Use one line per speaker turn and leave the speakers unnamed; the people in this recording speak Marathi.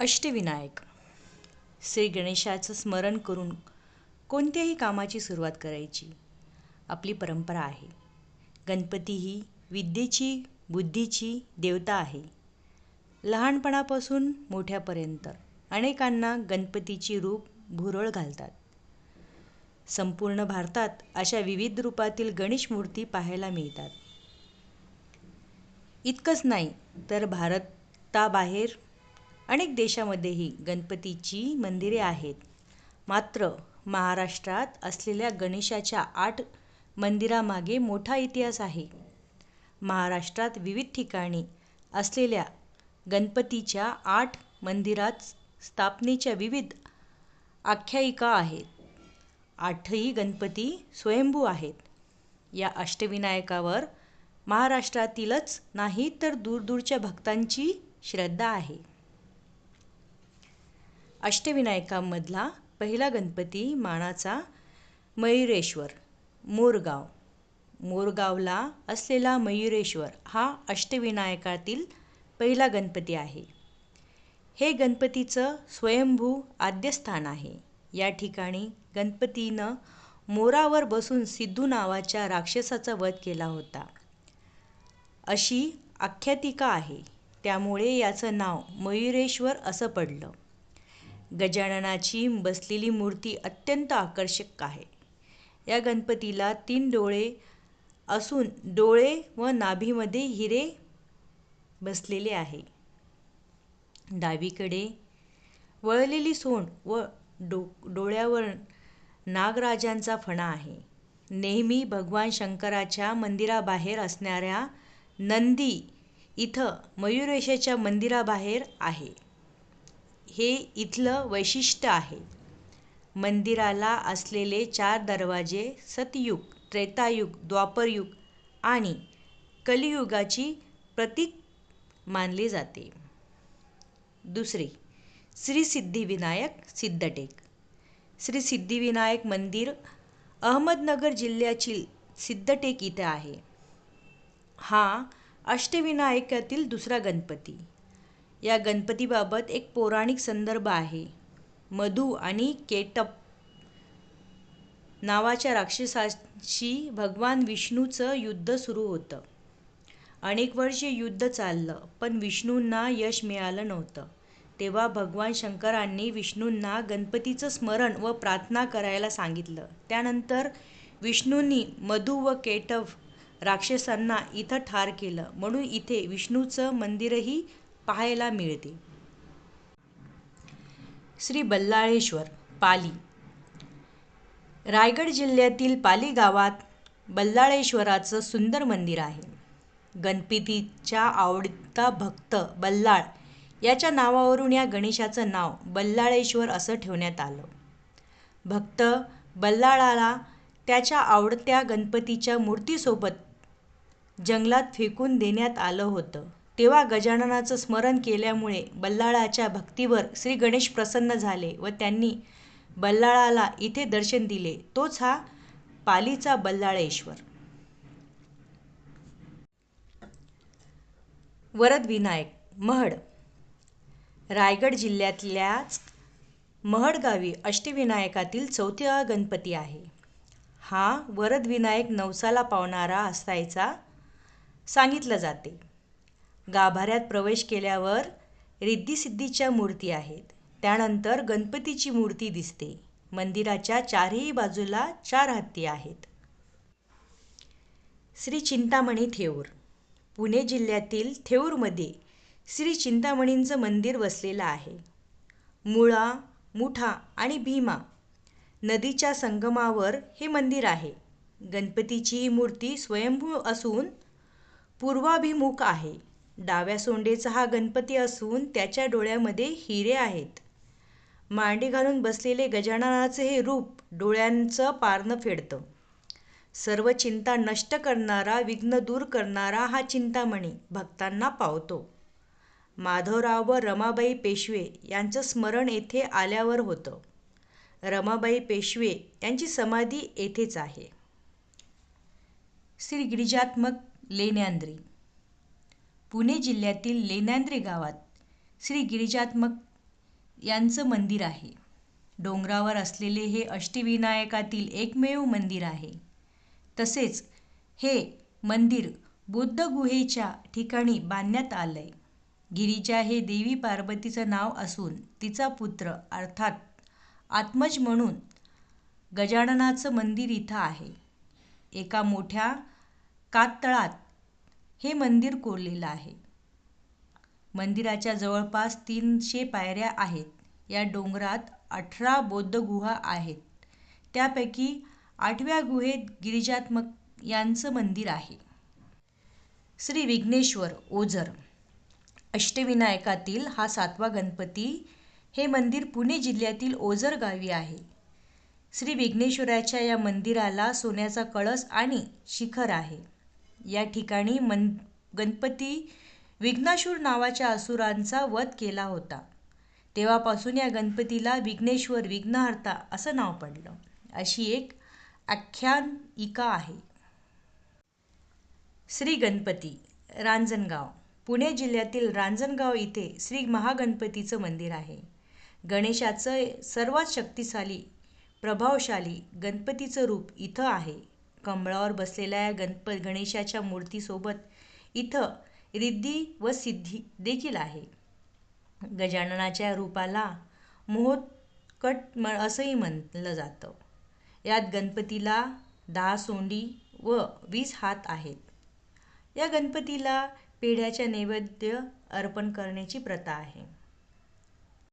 अष्टविनायक. श्री गणेशाचं स्मरण करून कोणत्याही कामाची सुरुवात करायची. आपली परंपरा आहे. गणपती ही विद्येची बुद्धीची देवता आहे. लहानपणापासून मोठ्यापर्यंत अनेकांना गणपतीची रूप भुरळ घालतात. संपूर्ण भारतात अशा विविध रूपातील गणेश मूर्ती पाहायला मिळतात. इतकंच नाही तर भारताबाहेर अनेक देशामध्येही गणपतीची मंदिरे आहेत. मात्र महाराष्ट्रात असलेल्या गणेशाच्या आठ मंदिरामागे मोठा इतिहास आहे. महाराष्ट्रात विविध ठिकाणी असलेल्या गणपतीच्या आठ मंदिरात स्थापनेच्या विविध आख्यायिका आहेत. आठही गणपती स्वयंभू आहेत. या अष्टविनायकावर महाराष्ट्रातीलच नाही तर दूरदूरच्या भक्तांची श्रद्धा आहे. अष्टविनायकांमधला पहिला गणपती मानाचा मयुरेश्वर मोरगाव. मोरगावला असलेला मयुरेश्वर हा अष्टविनायकातील पहिला गणपती आहे. हे गणपतीचं स्वयंभू आद्यस्थान आहे. या ठिकाणी गणपतीनं मोरावर बसून सिद्धू नावाच्या राक्षसाचा वध केला होता. अशी आख्यातिका आहे. त्यामुळे याचं नाव मयुरेश्वर असं पडलं. गजाननाची बसलेली मूर्ती अत्यंत आकर्षक आहे. या गणपतीला तीन डोळे असून डोळे व नाभीमध्ये हिरे बसलेले आहे. डावीकडे वळलेली सोंड व डो डोळ्यावर नागराजांचा फणा आहे. नेहमी भगवान शंकराच्या मंदिराबाहेर असणाऱ्या नंदी इथं मयुरेशाच्या मंदिराबाहेर आहे. हे इथलं वैशिष्ट्य आहे. मंदिराला असलेले चार दरवाजे सतयुग त्रेतायुग द्वापरयुग आणि कलियुगाची प्रतीक मानले जाते. दुसरे श्री सिद्धिविनायक सिद्धटेक. श्री सिद्धिविनायक मंदिर अहमदनगर जिल्ह्यातील सिद्धटेक इथे आहे. हा अष्टविनायकातील दुसरा गणपती. या गणपतीबाबत एक पौराणिक संदर्भ आहे. मधू आणि केटप नावाच्या राक्षसाशी भगवान विष्णूचं युद्ध सुरू होतं. अनेक वर्षे युद्ध चाललं पण विष्णूंना यश मिळालं नव्हतं. तेव्हा भगवान शंकरांनी विष्णूंना गणपतीचं स्मरण व प्रार्थना करायला सांगितलं. त्यानंतर विष्णूंनी मधू व केटव राक्षसांना इथं ठार केलं. म्हणून इथे विष्णूचं मंदिरही पाहायला मिळते. श्री बल्लाळेश्वर पाली. रायगड जिल्ह्यातील पाली गावात बल्लाळेश्वराचं सुंदर मंदिर आहे. गणपतीच्या आवडता भक्त बल्लाळ याच्या नावावरून या गणेशाचं नाव बल्लाळेश्वर असं ठेवण्यात आलं. भक्त बल्लाळाला त्याच्या आवडत्या गणपतीच्या मूर्तीसोबत जंगलात फेकून देण्यात आलं होतं. तेव्हा गजाननाचं स्मरण केल्यामुळे बल्लाळाच्या भक्तीवर श्री गणेश प्रसन्न झाले व त्यांनी बल्लाळाला इथे दर्शन दिले. तोच हा पालीचा बल्लाळेश्वर. वरदविनायक महड. रायगड जिल्ह्यातल्याच महडगावी अष्टविनायकातील चौथ्या गणपती आहे. हा वरदविनायक नवसाला पावणारा असायचा सांगितलं जाते. गाभाऱ्यात प्रवेश केल्यावर रिद्धिसिद्धीच्या मूर्ती आहेत. त्यानंतर गणपतीची मूर्ती दिसते. मंदिराच्या चारही बाजूला चार हत्ती आहेत. श्री चिंतामणी थेऊर. पुणे जिल्ह्यातील थेऊरमध्ये श्री चिंतामणींचं मंदिर वसलेलं आहे. मुळा मुठा आणि भीमा नदीच्या संगमावर हे मंदिर आहे. गणपतीची ही मूर्ती स्वयंभू असून पूर्वाभिमुख आहे. डाव्या सोंडेचा हा गणपती असून त्याच्या डोळ्यामध्ये हिरे आहेत. मांडी घालून बसलेले गजाननाचे हे रूप डोळ्यांचं पारणं फेडतं. सर्व चिंता नष्ट करणारा विघ्न दूर करणारा हा चिंतामणी भक्तांना पावतो. माधवराव व रमाबाई पेशवे यांचं स्मरण येथे आल्यावर होतं. रमाबाई पेशवे यांची समाधी येथेच आहे. श्री गिरिजात्मक लेण्यांद्री पुणे जिल्ह्यातील लेण्यांद्री गावात श्री गिरिजात्मक यांचं मंदिर आहे. डोंगरावर असलेले हे अष्टविनायकातील एकमेव मंदिर आहे. तसेच हे मंदिर बुद्ध गुहेच्या ठिकाणी बांधण्यात आलं आहे गिरिजा हे देवी पार्वतीचं नाव असून तिचा पुत्र अर्थात आत्मज म्हणून गजाननाचं मंदिर इथं आहे. एका मोठ्या कातळात हे मंदिर कोरलेलं आहे. मंदिराच्या जवळपास तीनशे पायऱ्या आहेत. या डोंगरात अठरा बौद्ध गुहा आहेत. त्यापैकी आठव्या गुहेत गिरिजात्मक यांचं मंदिर आहे. श्री विघ्नेश्वर ओझर अष्टविनायकातील हा सातवा गणपती हे मंदिर पुणे जिल्ह्यातील ओझर गावी आहे. श्री विघ्नेश्वराच्या या मंदिराला सोन्याचा कळस आणि शिखर आहे. या ठिकाणी मन गणपती विघ्नाशूर नावाच्या असुरांचा वध केला होता. तेव्हापासून या गणपतीला विघ्नेश्वर विघ्नहर्ता असं नाव पडलं. अशी एक आख्यानिका आहे. श्री गणपती रांजणगाव. पुणे जिल्ह्यातील रांजणगाव इथे श्री महागणपतीचं मंदिर आहे. गणेशाचं सर्वात शक्तिशाली प्रभावशाली गणपतीचं रूप इथं आहे. कमळावर बसलेल्या या गणप गणेशाच्या मूर्तीसोबत इथं रिद्धी व सिद्धी देखील आहे. गजाननाच्या रूपाला मोहोत्कट म असंही म्हटलं जातं. यात गणपतीला दहा सोंडी व वीस हात आहेत. या गणपतीला पेढ्याच्या नैवेद्य अर्पण करण्याची प्रथा आहे.